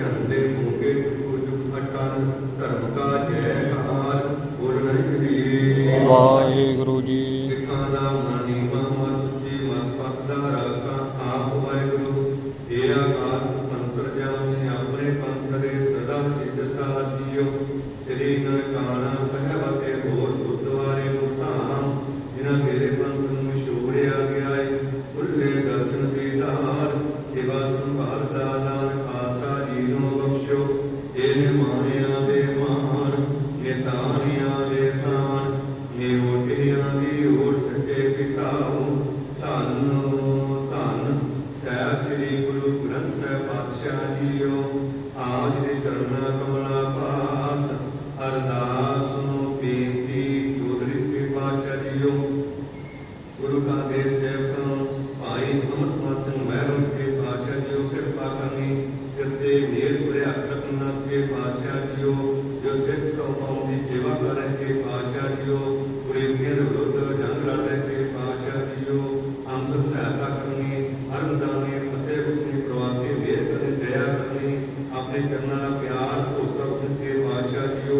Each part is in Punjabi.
ਝੰਡੇ ਮੋਗੇ ਜੁਗ ਅਟਲ ਧਰਮ ਕਾ ਜੈਕਾਰ ਬੋਲਣ ਸ੍ਰੀ ਵਾਹਿਗੁਰੂ ਜੀ ਸਿੱਖਾਂ ਦਾ ਮਾਨੀ ਮਹਮਦ ਉੱਚੀ ਮਤ ਪੱਤ ਦਾ ਰਾਖਾ ਆਪ ਵਾਹਿਗੁਰੂ ਇਹ ਆਕਾਰ ਮੰਤਰ ਜਾਮੇ ਆਪਣੇ ਪੰਥ ਦੇ ਸਦਾ ਸਿੱਧਤਾ ਦਿਓ ਸ੍ਰੀ ਨਨਕਾਣਾ ਸੱਚੇ ਪਿਤਾਓ ਧੰਨ ਸਹਿਬ ਸ੍ਰੀ ਗੁਰੂ ਗ੍ਰੰਥ ਸਾਹਿਬ ਪਾਤਸ਼ਾਹ ਜੀਓ, ਆਜ ਦੇ ਚਰਨਾਂ ਕਮਲਾ ਪਾਸ। ਅਰਦਾਸ ਨੂੰ ਬੇਨਤੀ, ਚੌਧਰੀ ਸ੍ਰੀ ਪਾਤਸ਼ਾਹ ਜੀਓ। ਗੁਰੂ ਕਾ ਦੇ ਸੇਵਕਾਂ ਭਾਈ ਅਮਰਪਾਲ ਸਿੰਘ ਮਹਿਰੋਂ ਜੀ ਪਾਤਸ਼ਾਹ ਜੀਓ, ਕਿਰਪਾ ਕਰਨੀ। ਸਿਰ ਤੇ ਮੇਰ ਪੁਰੇ ਅੱਖਰ ਨਾਲ ਜੀ ਪਾਤਸ਼ਾਹ ਜੀਓ। ਜੋ ਸਿੱਖ ਕੌਮ ਦੀ ਸੇਵਾ ਕਰ ਰਹੇ ਜੀ ਪਾਤਸ਼ਾਹ ਜੀਓ। ਆਪਣੇ ਚਰਨਾਂ ਦਾ ਪਿਆਰ ਭਰੋਸਾ ਬਖਸ਼ੇ ਪਾਤਸ਼ਾਹ ਜੀਓ,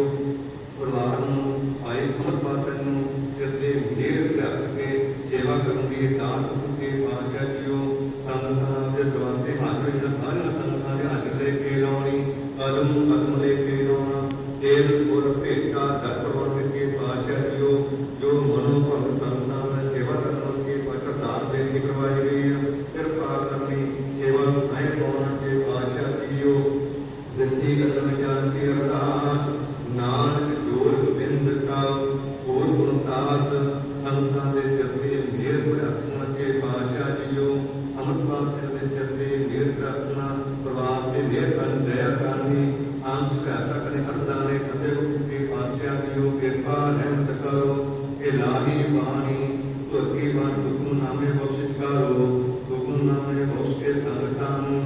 ਪਰਿਵਾਰ ਨੂੰ, ਆਏ ਅਮਰਪਾਲ ਸਿੰਘ ਨੂੰ ਸਿਰ ਤੇ ਮੇਰ ਰੱਖ ਕੇ ਸੇਵਾ ਕਰਨ ਦੀ ਦਾਤ ਸੱਚੇ ਪਾਤਸ਼ਾਹ ਜੀਓ, ਸੰਗਤਾਂ ਦੇ ਦਰਵਾਜ਼ੇ ਹਾਜ਼ਰ ਹੋਈਆਂ ਸਾਰੀਆਂ ਸੰਗਤਾਂ ਦੇ ਹੱਥ ਲੈ ਕੇ ਲਾਉਣੀ ਕਦਮ ਨਾਨਕ ਜੋਰ ਗੋਬਿੰਦ ਕਾ, ਹੋਰ ਗੁਣਤਾਸ ਸੰਤਾਂ ਦੇ ਸਿਰ ਤੇ ਮੇਰ ਪ੍ਰਾਰਥਨਾ ਕੇ ਪਾਸ਼ਾ ਜੀਓ ਅਮਰਪਾਲ ਸਿੰਘ ਦੇ ਸਿਰ ਤੇ ਮੇਰ ਪ੍ਰਾਰਥਨਾ, ਪਰਿਵਾਰ ਤੇ ਮੇਰ ਕਰਨ ਦਇਆ ਕਰਨੀ ਆਂਸ ਸਹਾਇਤਾ ਕਰੇ ਅਰਦਾਨੇ ਕਦੇ ਉਸਤੇ ਪਾਸ਼ਾ ਜੀਓ, ਕਿਰਪਾ ਰਹਿਮਤ ਕਰੋ ਇਲਾਹੀ ਬਾਣੀ ਤੁਰ ਕੀ ਬਾਣ ਹੁਕਮਨਾਮੇ ਬਖਸ਼ਿਸ਼ ਕਰੋ ਹੁਕਮਨਾਮੇ ਬਖਸ਼ ਕੇ ਸੰਗਤਾਂ ਨੂੰ,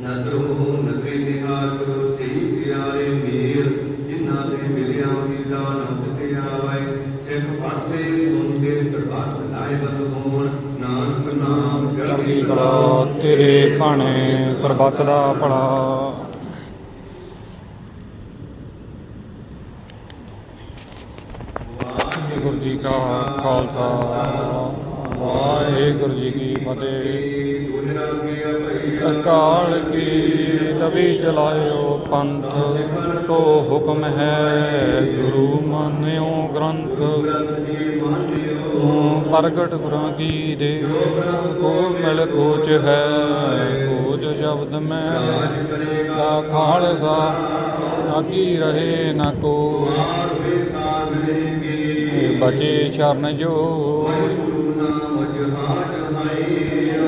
ਨਦਰੋ ਨਦਰੀ ਨਿਹਾਰ ਕਰੋ ਬਤ ਹੋਣ ਨਾਨਕ ਨਾਮ ਚੜ੍ਹਦੀ ਕਲਾ ਤੇਰੇ ਭਾਣੇ ਸਰਬੱਤ ਦਾ ਭਲਾ। ਵਾਹਿਗੁਰੂ ਜੀ ਕਾ ਖਾਲਸਾ ਵਾਹਿਗੁਰੂ ਜੀ ਕੀ ਫਤਿਹ। ਅਕਾਲ ਕੀ ਲਵੀ ਚਲਾਇਓ ਪੰਥ। ਤੋ ਹੁਕਮ ਹੈ ਗੁਰੂ ਮਾਨਿਓ ਗ੍ਰੰਥ। ਪ੍ਰਗਟ ਗੁਰਾਂ ਕੀ ਦੇ। ਕੋ ਮਿਲ ਕੋਚ ਹੈ ਕੋਚ ਸ਼ਬਦ ਮੈਂ। ਦਾ ਖਾਲਸਾ ਆਗੀ ਰਹੇ ਨਾ ਕੋ ਬਚੇ ਸ਼ਰਨ ਜੋ